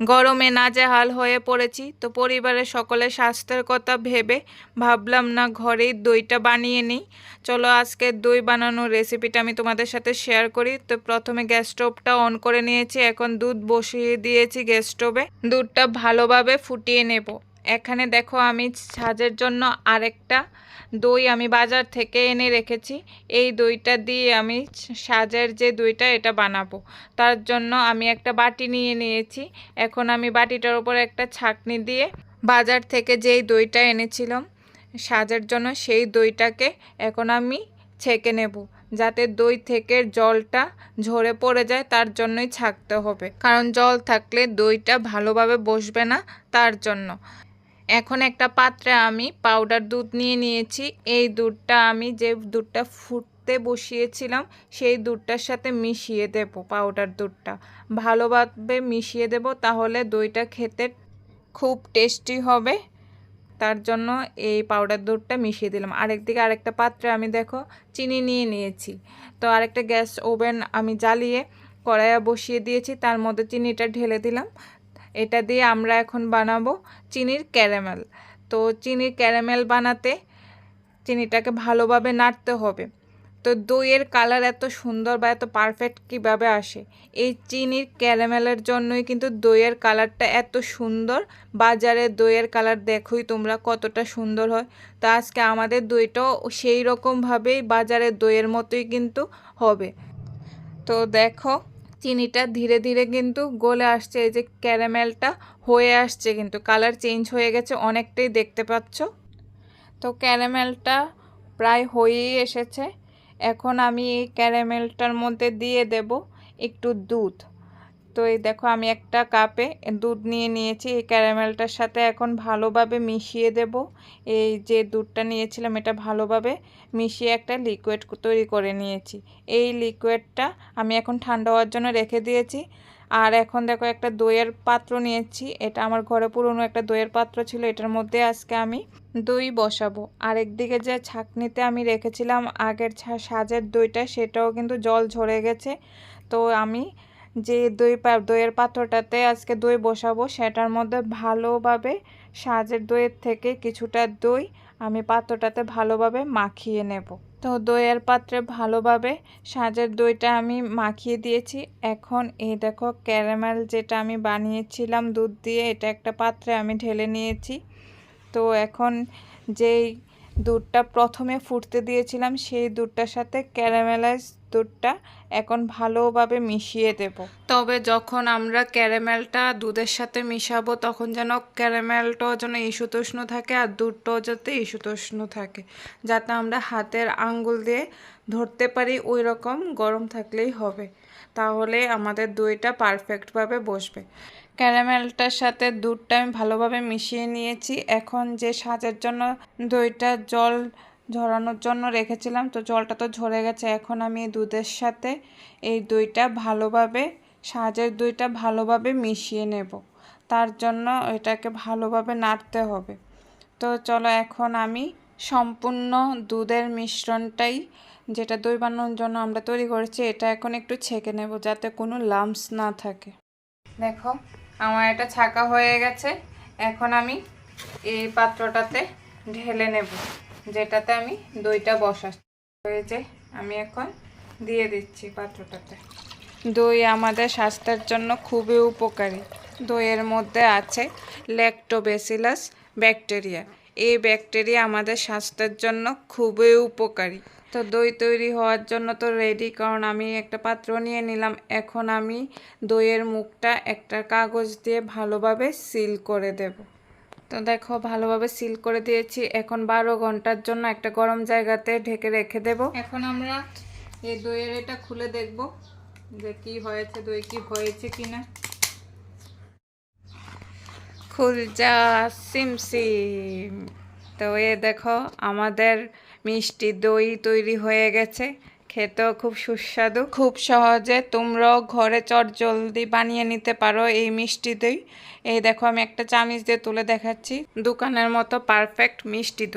গরমে নাজেহাল হয়ে পড়েছি, তো পরিবারের সকলের স্বাস্থ্যের কথা ভেবে ভাবলাম, না, ঘরেই দইটা বানিয়ে নিই। চলো আজকে দই বানানোর রেসিপিটা আমি তোমাদের সাথে শেয়ার করি। তো প্রথমে গ্যাস স্টোভটা অন করে নিয়েছি, এখন দুধ বসিয়ে দিয়েছি গ্যাস স্টোভে। দুধটা ভালোভাবে ফুটিয়ে নেব। এখানে দেখো আমি সাজের জন্য আরেকটা দই আমি বাজার থেকে এনে রেখেছি। এই দইটা দিয়ে আমি সাজের যে দইটা, এটা বানাবো। তার জন্য আমি একটা বাটি নিয়ে নিয়েছি। এখন আমি বাটিটার উপর একটা ছাকনি দিয়ে বাজার থেকে যেই দইটা এনেছিলাম, সাজের জন্য সেই দইটাকে এখন আমি ছেঁকে নেব। যাতে দই থেকে জলটা ঝরে পড়ে যায়, তার জন্যই ছাকতে হবে। কারণ জল থাকলে দইটা ভালোভাবে বসবে না, তার জন্য। এখন একটা পাত্রে আমি পাউডার দুধ নিয়ে নিয়েছি। এই দুধটা আমি যে দুধটা ফুটতে বসিয়েছিলাম, সেই দুধটার সাথে মিশিয়ে দেব পাউডার দুধটা। ভালোভাবে মিশিয়ে দেব তাহলে দইটা খেতে খুব টেস্টি হবে। তার জন্য এই পাউডার দুধটা মিশিয়ে দিলাম। আরেকদিকে আরেকটা পাত্রে আমি দেখো চিনি নিয়ে নিয়েছি। তো আরেকটা গ্যাস ওভেন আমি জ্বালিয়ে কড়াইয়া বসিয়ে দিয়েছি, তার মধ্যে চিনিটা ঢেলে দিলাম। এটা দিয়ে আমরা এখন বানাবো চিনির ক্যারামেল। তো চিনির ক্যারামেল বানাতে চিনিটাকে ভালোভাবে নাড়তে হবে। তো দইয়ের কালার এত সুন্দর বা এত পারফেক্ট কীভাবে আসে, এই চিনির ক্যারামেলের জন্যই কিন্তু দইয়ের কালারটা এত সুন্দর। বাজারে দইয়ের কালার দেখোই তোমরা কতটা সুন্দর হয়। তো আজকে আমাদের দইটাও সেই রকমভাবেই বাজারের দইয়ের মতোই কিন্তু হবে। তো দেখো চিনিটা ধীরে ধীরে কিন্তু গলে আসছে, এই যে ক্যারামেলটা হয়ে আসছে কিন্তু। কালার চেঞ্জ হয়ে গেছে, অনেকটাই দেখতে পাচ্ছ? তো ক্যারামেলটা প্রায় হয়েই এসেছে। এখন আমি এই ক্যারামেলটার মধ্যে দিয়ে দেব একটু দুধ। তো এই দেখো আমি একটা কাপে দুধ নিয়ে নিয়েছি, এই ক্যারামেলটার সাথে এখন ভালোভাবে মিশিয়ে দেব। এই যে দুধটা নিয়েছিলাম এটা ভালোভাবে মিশিয়ে একটা লিকুইড তৈরি করে নিয়েছি। এই লিকুইডটা আমি এখন ঠান্ডা হওয়ার জন্য রেখে দিয়েছি। আর এখন দেখো একটা দইয়ের পাত্র নিয়েছি, এটা আমার ঘরে পুরনো একটা দইয়ের পাত্র ছিল, এটার মধ্যে আজকে আমি দই বসাবো। আর একদিকে যে ছাকনিতে আমি রেখেছিলাম আগের সাজের দইটা, সেটাও কিন্তু জল ঝরে গেছে। তো আমি যে দই দইয়ের পাত্রটাতে আজকে দই বসাবো, সেটার মধ্যে ভালোভাবে সাজের দইয়ের থেকে কিছুটা দই আমি পাত্রটাতে ভালোভাবে মাখিয়ে নেব। তো দইয়ের পাত্রে ভালোভাবে সাজের দইটা আমি মাখিয়ে দিয়েছি। এখন এই দেখো ক্যারামেল যেটা আমি বানিয়েছিলাম দুধ দিয়ে, এটা একটা পাত্রে আমি ঢেলে নিয়েছি। তো এখন যেই দুধটা প্রথমে ফুটতে দিয়েছিলাম, সেই দুধটার সাথে ক্যারামেলাইজ দুধটা এখন ভালোভাবে মিশিয়ে দেব। তবে যখন আমরা ক্যারামেলটা দুধের সাথে মিশাবো, তখন যেন ক্যারামেলটাও যেন ইস্যুতোষ্ণ থাকে আর দুধটাও যাতে ইস্যুতোষ্ণ থাকে, যাতে আমরা হাতের আঙ্গুল দিয়ে ধরতে পারি ওই রকম গরম থাকলেই হবে। তাহলে আমাদের দইটা পারফেক্টভাবে বসবে। ক্যারামেলটার সাথে দুধটা আমি ভালোভাবে মিশিয়ে নিয়েছি। এখন যে সাজের জন্য দইটা জল ঝরানোর জন্য রেখেছিলাম, তো জলটা তো ঝরে গেছে। এখন আমি এই দুধের সাথে এই দইটা ভালোভাবে, সাজের দইটা ভালোভাবে মিশিয়ে নেব। তার জন্য এটাকে ভালোভাবে নাড়তে হবে। তো চলো এখন আমি সম্পূর্ণ দুধের মিশ্রণটাই, যেটা দই বানানোর জন্য আমরা তৈরি করেছি, এটা এখন একটু ছেঁকে নেব যাতে কোনো লাম্পস না থাকে। দেখো আমার এটা ছাকা হয়ে গেছে। এখন আমি এই পাত্রটাতে ঢেলে নেব, যেটাতে আমি দইটা বসাচ্ছি। হয়েছে আমি এখন দিয়ে দিচ্ছি পাত্রটাতে। দই আমাদের স্বাস্থ্যের জন্য খুবই উপকারী। দইয়ের মধ্যে আছে ল্যাক্টোবেসিলাস ব্যাকটেরিয়া এই ব্যাকটেরিয়া আমাদের স্বাস্থ্যের জন্য খুবই উপকারী। তো দই তৈরি হওয়ার জন্য তো রেডি কারণ আমি একটা পাত্র নিয়ে নিলাম। এখন আমি দইয়ের মুখটা একটা কাগজ দিয়ে ভালোভাবে সিল করে দেব। তো দেখো, ভালোভাবে সিল করে দিয়েছি। এখন বারো ঘণ্টার জন্য একটা গরম জায়গাতে ঢেকে রেখে দেব। এখন আমরা এই দইয়ের এটা খুলে দেখব যে কি হয়েছে, দই কি হয়েছে কিনা। খুলজা সিমসিম তো এ দেখো, আমাদের মিষ্টি দই তৈরি হয়ে গেছে। খেতেও খুব সুস্বাদু। খুব সহজে তোমরাও ঘরে চট জলদি বানিয়ে নিতে পারো এই মিষ্টি দই। এই দেখো, আমি একটা চামিচ দিয়ে তুলে দেখাচ্ছি। দোকানের মতো পারফেক্ট মিষ্টি দই।